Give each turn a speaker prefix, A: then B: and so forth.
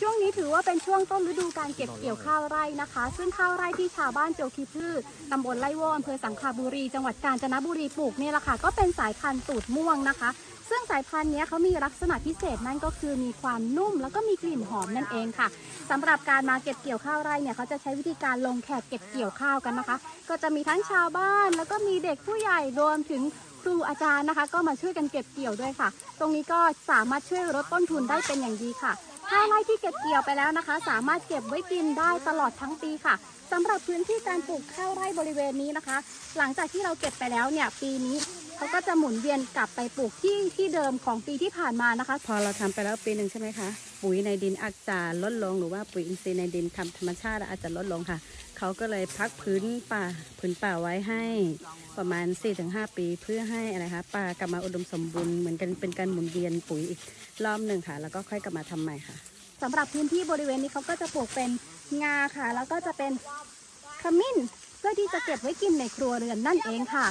A: ช่วงนี้ถือว่าเป็นช่วงต้นฤดูการเก็บเกี่ยวข้าวไร่นะคะ ซึ่งข้าวไร่ที่ชาวบ้านโจคีพืชตำบลไร่โวอำเภอสังขาบุรี จังหวัดกาญจนบุรีปลูกเนี่ยแหละค่ะ ก็เป็นสายพันธุ์ตูดม่วงนะคะ ซึ่งสายพันธุ์นี้เขามีลักษณะพิเศษนั่นก็คือมีความนุ่มแล้วก็มีกลิ่นหอมนั่นเองค่ะสำหรับการมาเก็บเกี่ยวข้าวไร่เนี่ยเขาจะใช้วิธีการลงแขกเก็บเกี่ยวข้าวกันนะคะ ก็จะมีทั้งชาวบ้าน แล้วก็มีเด็กผู้ใหญ่รวมถึงครูอาจารย์นะคะ ก็มาช่วยกันเก็บเกี่ยวด้วยค่ะ ตรงนี้ก็สามารถช่วยลดต้นทุนได้เป็นอย่างดีค่ะ ข้าวไร่ที่เก็บเกี่ยวไปแล้วนะคะ สามารถเก็บไว้กินได้ตลอดทั้งปีค่ะสำหรับพื้นที่การปลูกข้าวไร่บริเวณนี้นะคะ หลังจากที่เราเก็บไปแล้วเนี่ยปีนี้เขาก็จะหมุนเวียนกลับไปปลูกที่ที่เดิมของปีที่ผ่านมานะคะ
B: พอเราทำไปแล้วปีหนึ่งใช่ไหมคะ ปุ๋ยในดินอาจจะลดลงหรือว่าปุ๋ยอินทรีย์ในดินทำธรรมชาติอาจจะลดลงค่ะ เขาก็เลยพักพื้นป่าพื้นป่าไว้ให้ประมาณ 4-5 ปีเพื่อให้อะไรคะป่ากลับมาอุดมสมบูรณ์เหมือนกันเป็นการหมุนเวียนปุ๋ยอีกรอบหนึ่งค่ะ แล้วก็ค่อยกลับมาทำใหม่ค่ะ
A: สำหรับพื้นที่บริเวณนี้เขาก็จะปลูกเป็นงาค่ะ แล้วก็จะเป็นขมิ้นเพื่อที่จะเก็บไว้กินในครัวเรือนนั่นเองค่ะ